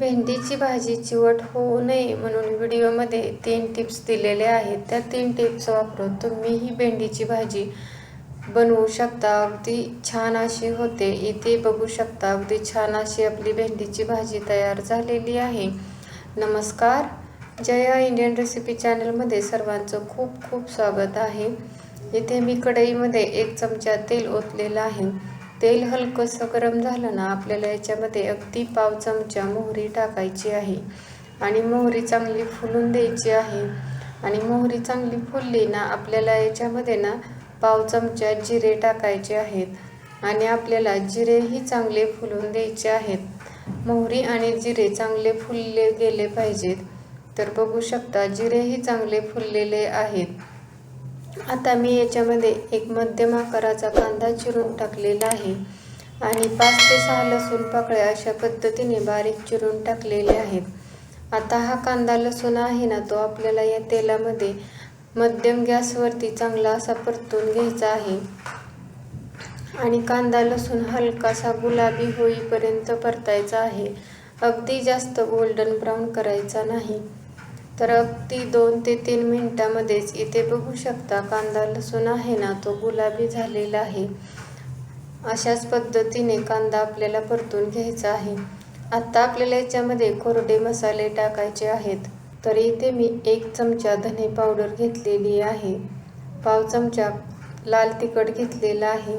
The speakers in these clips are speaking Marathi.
भेंडीची भाजी चिवट होऊ नये म्हणून व्हिडिओमध्ये तीन टिप्स दिलेले आहेत. त्या तीन टिप्स वापरून तुम्ही ही भेंडीची भाजी बनवू शकता. अगदी छान अशी होते. इथे बघू शकता अगदी छान अशी आपली भेंडीची भाजी तयार झालेली आहे. नमस्कार. जया इंडियन रेसिपी चॅनलमध्ये सर्वांचं खूप खूप स्वागत आहे. इथे मी कढईमध्ये एक चमचा तेल ओतलेलं आहे. तेल हलकंसं गरम झालं ना आपल्याला याच्यामध्ये अगदी पाव चमचा मोहरी टाकायची आहे. आणि मोहरी चांगली फुलून द्यायची आहे. आणि मोहरी चांगली फुलली ना आपल्याला याच्यामध्ये ना पाव चमचा जिरे टाकायचे आहेत. आणि आपल्याला जिरेही चांगले फुलून द्यायचे आहेत. मोहरी आणि जिरे चांगले फुलले गेले पाहिजेत. तर बघू शकता जिरेही चांगले फुललेले आहेत. आता मी याच्यामध्ये एक मध्यम आकाराचा कांदा चिरून टाकलेला आहे. आणि पाच ते सहा लसूण पाकळ्या अशा पद्धतीने बारीक चिरून टाकलेले आहेत. आता हा कांदा लसूण आहे ना तो आपल्याला या तेलामध्ये मध्यम गॅसवरती चांगला असा परतून घ्यायचा आहे. आणि कांदा लसूण हलकासा गुलाबी होईपर्यंत परतायचा आहे. अगदी जास्त गोल्डन ब्राऊन करायचा नाही. तर अगदी दोन ते तीन मिनटामध्येच इथे बघू शकता कांदा लसूण आहे ना तो गुलाबी झालेला आहे. अशाच पद्धतीने कांदा आपल्याला परतून घ्यायचा आहे. आत्ता आपल्याला याच्यामध्ये कोरडे मसाले टाकायचे आहेत. तर इथे मी एक चमचा धने पावडर घेतलेली आहे. पाव चमचा लाल तिखट घेतलेला आहे.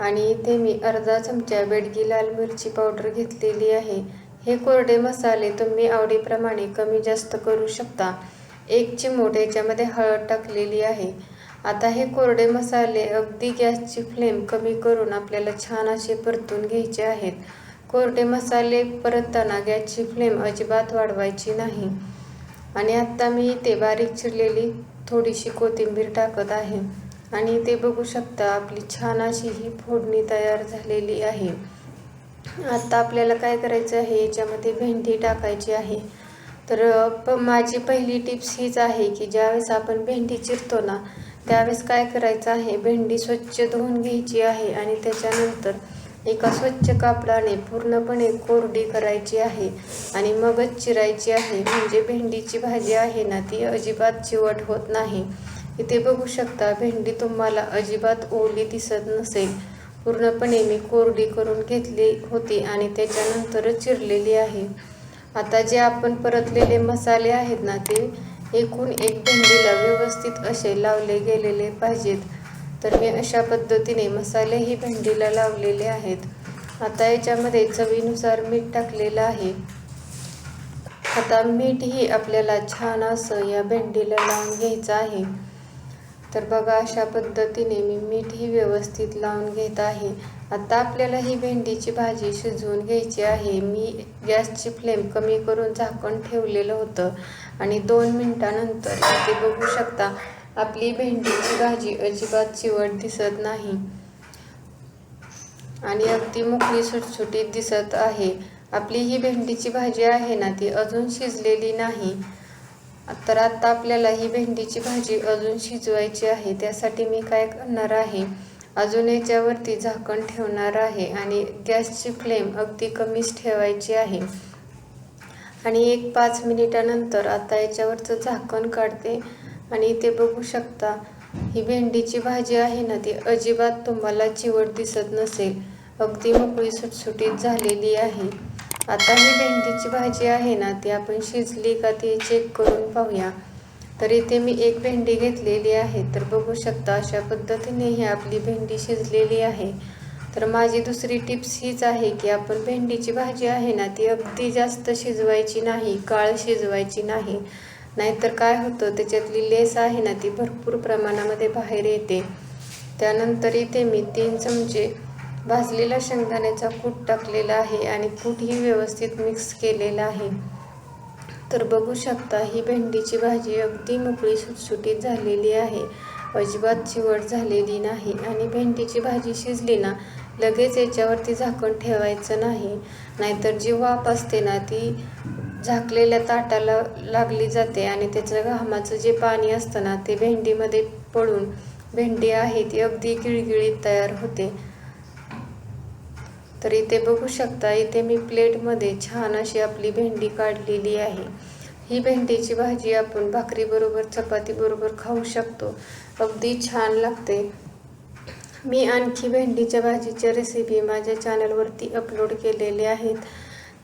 आणि इथे मी अर्धा चमचा बेडगी लाल मिरची पावडर घेतलेली आहे. हे कोरडे मसाले तुम्ही आवडीप्रमाणे कमी जास्त करू शकता. एक चिमूट याच्यामध्ये हळद टाकलेली आहे. आता हे कोरडे मसाले अगदी गॅसची फ्लेम कमी करून आपल्याला छान असे परतून घ्यायचे आहेत. कोरडे मसाले परतताना गॅसची फ्लेम अजिबात वाढवायची नाही. आणि आत्ता मी इथे बारीक चिरलेली थोडीशी कोथिंबीर टाकत आहे. आणि ते बघू शकता आपली छान अशी ही फोडणी तयार झालेली आहे. आता आपल्याला काय करायचं आहे? याच्यामध्ये भेंडी टाकायची आहे. तर प माझी पहिली टिप्स हीच आहे की ज्यावेळेस आपण भेंडी चिरतो ना त्यावेळेस काय करायचं आहे? भेंडी स्वच्छ धुवून घ्यायची आहे आणि त्याच्यानंतर एका स्वच्छ कापडाने पूर्णपणे कोरडी करायची आहे आणि मगच चिरायची आहे. म्हणजे भेंडीची भाजी आहे ना ती अजिबात चिवट होत नाही. इथे बघू शकता भेंडी तुम्हाला अजिबात ओली दिसत नसेल. पूर्णपणे मी कोरडी करून घेतली होती आणि त्याच्यानंतरच चिरलेली आहे. आता जे आपण परतलेले मसाले आहेत ना ते एकूण एक भेंडीला व्यवस्थित असे लावले गेलेले पाहिजेत. तर मी अशा पद्धतीने मसालेही भेंडीला लावलेले आहेत. आता याच्यामध्ये चवीनुसार मीठ टाकलेलं आहे. आता मीठही आपल्याला छान असं या भेंडीला लावून घ्यायचं आहे. तर बघा अशा पद्धतीने मी मीठही व्यवस्थित लावून घेत आहे. आता आपल्याला ही भेंडीची भाजी शिजवून घ्यायची आहे. मी गॅसची फ्लेम कमी करून झाकण ठेवलेलं होतं आणि दोन मिनटानंतर ते बघू शकता आपली भेंडीची भाजी अजिबात चिवट दिसत नाही. आणि अगदी मोकळी सुटसुटीत दिसत आहे. आपली ही भेंडीची भाजी आहे ना ती अजून शिजलेली नाही. तर आता आपल्याला ही भेंडीची भाजी अजून शिजवायची आहे. त्यासाठी मी काय करणार आहे? अजून याच्यावरती झाकण ठेवणार आहे आणि गॅसची फ्लेम अगदी कमीच ठेवायची आहे. आणि एक पाच मिनिटानंतर आता याच्यावरचं झाकण काढते आणि इथे बघू शकता ही भेंडीची भाजी आहे ना ती अजिबात तुम्हाला चिवट दिसत नसेल. अगदी मोकळी सुटसुटीत झालेली आहे. आता ही भेंडीची भाजी आहे ना ती आपण शिजली का ती चेक करून पाहूया. तर इथे मी एक भेंडी घेतलेली आहे. तर बघू शकता अशा पद्धतीने ही आपली भेंडी शिजलेली आहे. तर माझी दुसरी टिप्स हीच आहे की आपण भेंडीची भाजी आहे ना ती अगदी जास्त शिजवायची नाही काळ शिजवायची नाही. नाहीतर काय होतं त्याच्यातली लेस आहे ना ती भरपूर प्रमाणामध्ये बाहेर येते. त्यानंतर इथे मी तीन चमचे भाजलेला शेंगदाण्याचा कूट टाकलेला आहे आणि कूटही व्यवस्थित मिक्स केलेला आहे. तर बघू शकता ही भेंडीची भाजी अगदी मोकळी सुटसुटीत झालेली आहे. अजिबात चिवट झालेली नाही आणि भेंडीची भाजी शिजली ना लगेच याच्यावरती झाकण ठेवायचं नाही. नाहीतर जी वाफ असते ना ती झाकलेल्या ताटाला लागली जाते आणि त्याचं घामाचं जे पाणी असतं ना ते भेंडीमध्ये पडून भेंडी आहे ती अगदी गिळगिळीत तयार होते. तर इथे बघू शकता इथे मी प्लेटमध्ये छान अशी आपली भेंडी काढलेली आहे. ही भेंडीची भाजी आपण भाकरीबरोबर चपातीबरोबर खाऊ शकतो. अगदी छान लागते. मी आणखी भेंडीच्या भाजीच्या रेसिपी माझ्या चॅनलवरती अपलोड केलेले आहेत.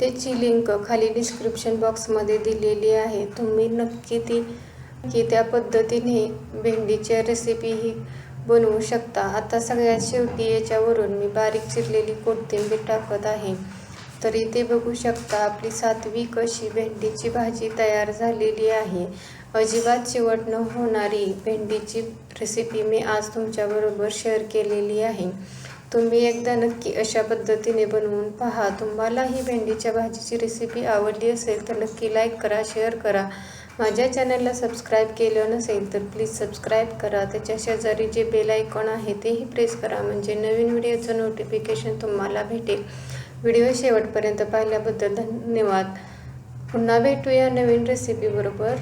त्याची लिंक खाली डिस्क्रिप्शन बॉक्समध्ये दिलेली आहे. तुम्ही नक्की ती की त्या पद्धतीने भेंडीच्या रेसिपी ही बनवू शकता. आता सगळ्यात शेवटी याच्यावरून मी बारीक चिरलेली कोथिंबीर टाकत आहे. तर इथे बघू शकता आपली सात्विक अशी भेंडीची भाजी तयार झालेली आहे. अजिबात चिवट न होणारी भेंडीची रेसिपी मी आज तुमच्याबरोबर शेअर केलेली आहे. तुम्ही एकदा नक्की अशा पद्धतीने बनवून पहा. तुम्हाला ही भेंडीच्या भाजीची रेसिपी आवडली असेल तर नक्की लाईक करा शेअर करा. माझ्या चॅनलला सबस्क्राईब केलं नसेल तर प्लीज सबस्क्राईब करा. त्याच्या शेजारी जे बेल आयकॉन आहे तेही प्रेस करा. म्हणजे नवीन व्हिडिओचं नोटिफिकेशन तुम्हाला भेटेल. व्हिडिओ शेवटपर्यंत पाहिल्याबद्दल धन्यवाद. पुन्हा भेटूया नवीन रेसिपीबरोबर